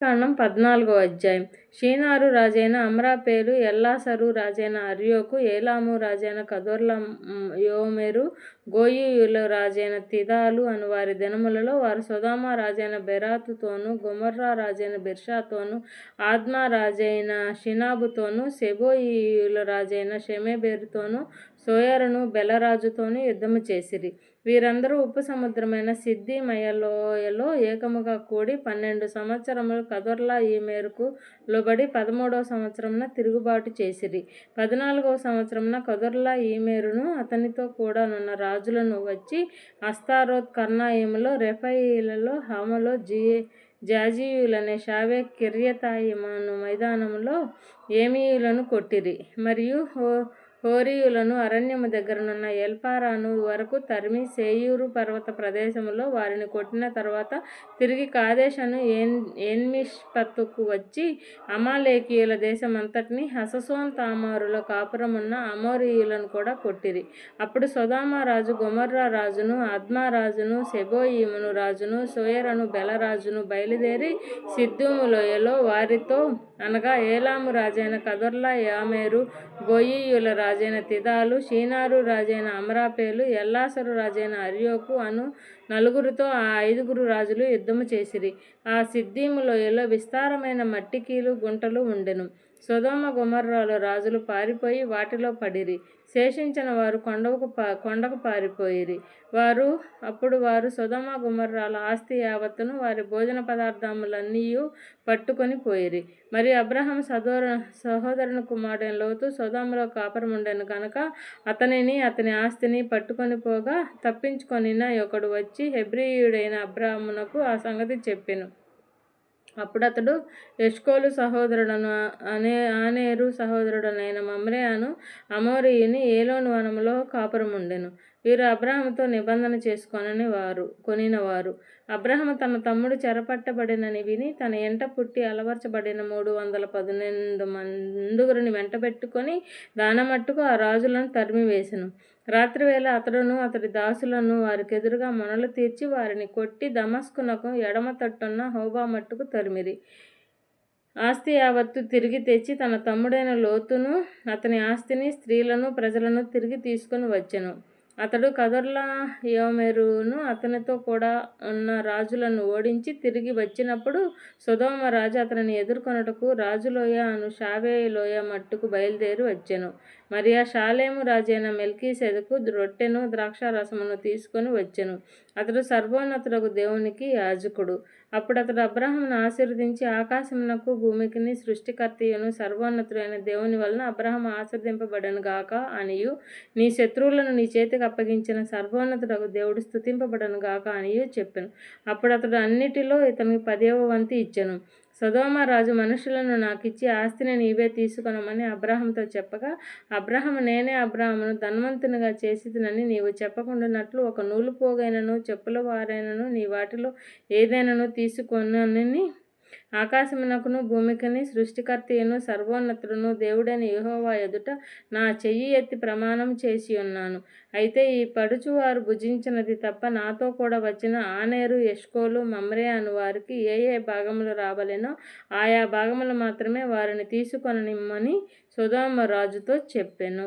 కాండం పద్నాలుగో అధ్యాయం. షీనారు రాజైన అమ్రాపేలు ఎల్లాసరు రాజైన అర్యోకు ఏలాము రాజైన కదోర్ల యోమెరు గోయియుల రాజైన తిదాలు అని వారి దినములలో వారు సుధామ రాజైన బెరాతుతోను గుమర్రా రాజైన బిర్షాతోను ఆద్మా రాజైన షినాబుతోను సెబోయియుల రాజైన షెమెబెరుతోను సోయరును బెలరాజుతోను యుద్ధము చేసిరి. వీరందరూ ఉప్పు సముద్రమైన సిద్ధిమయలోయలో ఏకముగా కూడి పన్నెండు సంవత్సరములు కదొర్లా ఈ మేరకు లోబడి పదమూడవ సంవత్సరంన తిరుగుబాటు చేసిరి. పద్నాలుగవ సంవత్సరంన కదొర్లా ఈ మేరును అతనితో కూడా నున్న రాజులను వచ్చి అస్తారోత్ కర్ణాయములో రెఫయిలలో హమలో జీ జాజీయులనే షావే కిర్యతాయిమను మైదానంలో ఏమీయులను కొట్టిరి. మరియు హోరీయులను అరణ్యము దగ్గరనున్న ఎల్పారాను వరకు తరిమి సేయూరు పర్వత ప్రదేశములో వారిని కొట్టిన తర్వాత తిరిగి కాదేశను ఎన్ ఎన్మిష్పత్తుకు వచ్చి అమాలేకీయుల దేశమంతటిని హససోన్ తామారుల కాపురమున్న అమోరీయులను కూడా కొట్టిరి. అప్పుడు సొదామ గుమర్రా గొమర్రా రాజును ఆద్మారాజును సెబోయిమును రాజును సోయరను బెలరాజును బయలుదేరి సిద్ధుములోయలో వారితో అనగా ఏలాము రాజైన కదర్లా యామేరు గోయియుల రాజైన తిదాలు షీనారు రాజైన అమరాపేలు ఎల్లాసరు రాజైన అర్యోకు అను నలుగురితో ఆ ఐదుగురు రాజులు యుద్ధము చేసిరి. ఆ సిద్ధిము లోయలో విస్తారమైన మట్టికీలు గుంటలు ఉండెను. సుధోమ గుమర్రాల రాజులు పారిపోయి వాటిలో పడిరి. శేషించిన వారు కొండకు పా కొండకు పారిపోయిరి. వారు అప్పుడు వారు సొదమ గుమర్రాల ఆస్తి యావత్తును వారి భోజన పదార్థములన్నీ పట్టుకొని పోయిరి. మరి అబ్రహం సదోర సహోదరుని కుమారుడైన లోతు సొదమలో కాపురముండెను కనుక అతనిని అతని ఆస్తిని పట్టుకొని పోగా తప్పించుకొనిన ఒకడు వచ్చి హెబ్రియుడైన అబ్రాహ్మునకు ఆ సంగతి చెప్పెను. అప్పుడతడు ఎష్కోలు సహోదరుడను అనే ఆనేరు సహోదరుడనైన మమ్రేయాను అమోరీయుని ఏలోను వనములో కాపురముండెను. వీరు అబ్రహాముతో నిబంధన చేసుకొనని వారు కొనినవారు. అబ్రహము తన తమ్ముడు చెరపట్టబడినని విని తన ఎంట పుట్టి అలవర్చబడిన మూడు వందల పదిహేను మందుగురిని వెంటబెట్టుకొని దానమట్టుకు ఆ రాజులను తరిమివేసెను రాత్రివేళ అతడును అతడి దాసులను వారికెదురుగా మొనలు తీర్చి వారిని కొట్టి దమస్కునకు ఎడమ తట్టున్న హోబా మట్టుకు తరిమిరి. ఆస్తి యావత్తు తిరిగి తెచ్చి తన తమ్ముడైన లోతును అతని ఆస్తిని స్త్రీలను ప్రజలను తిరిగి తీసుకొని వచ్చెను. అతడు కదొర్లా యోమెరును అతనితో కూడా ఉన్న రాజులను ఓడించి తిరిగి వచ్చినప్పుడు సుధోమ రాజు అతనిని ఎదుర్కొనుటకు రాజులోయ అను షావే లోయ మట్టుకు బయలుదేరి వచ్చెను. మరి ఆ షాలేము రాజైన మెల్కీసెదకు రొట్టెను ద్రాక్షారసమును తీసుకొని వచ్చెను. అతడు సర్వోన్నతులకు దేవునికి యాజకుడు. అప్పుడు అతడు అబ్రహంను ఆశీర్వదించి ఆకాశమునకు భూమికిని సృష్టికర్తయును సర్వోన్నతుడైన దేవుని వలన అబ్రహం ఆశీర్దింపబడను గాక అనియు. నీ శత్రువులను నీ చేతికి అప్పగించిన సర్వోన్నతుడకు దేవుడు స్థుతింపబడను గాక అనియు చెప్పాను. అప్పుడు అతడు అన్నిటిలో ఇతనికి పదేవ వంతు ఇచ్చెను. సదోమ రాజు మనుషులను ఇచ్చి ఆస్తిని నీవే తీసుకొనమని అబ్రాహంతో చెప్పగా అబ్రహం నేనే అబ్రాహమును ధనవంతునిగా చేసినని నీవు చెప్పకుండానట్లు ఒక నూలు పోగైనను చెప్పుల వారైనను నీ వాటిలో ఏదైనాను తీసుకొనని ఆకాశమునకును భూమికిని సృష్టికర్తయును సర్వోన్నతుడును దేవుడైన యహోవా ఎదుట నా చెయ్యి ఎత్తి ప్రమాణం చేసి ఉన్నాను. అయితే ఈ పడుచువారు భుజించినది తప్ప నాతో కూడా వచ్చిన ఆనేరు యష్కోలు మమ్రే అను వారికి ఏ ఏ భాగములు రావలేనో ఆయా భాగములు మాత్రమే వారిని తీసుకొననిమ్మని సుధామ రాజుతో చెప్పాను.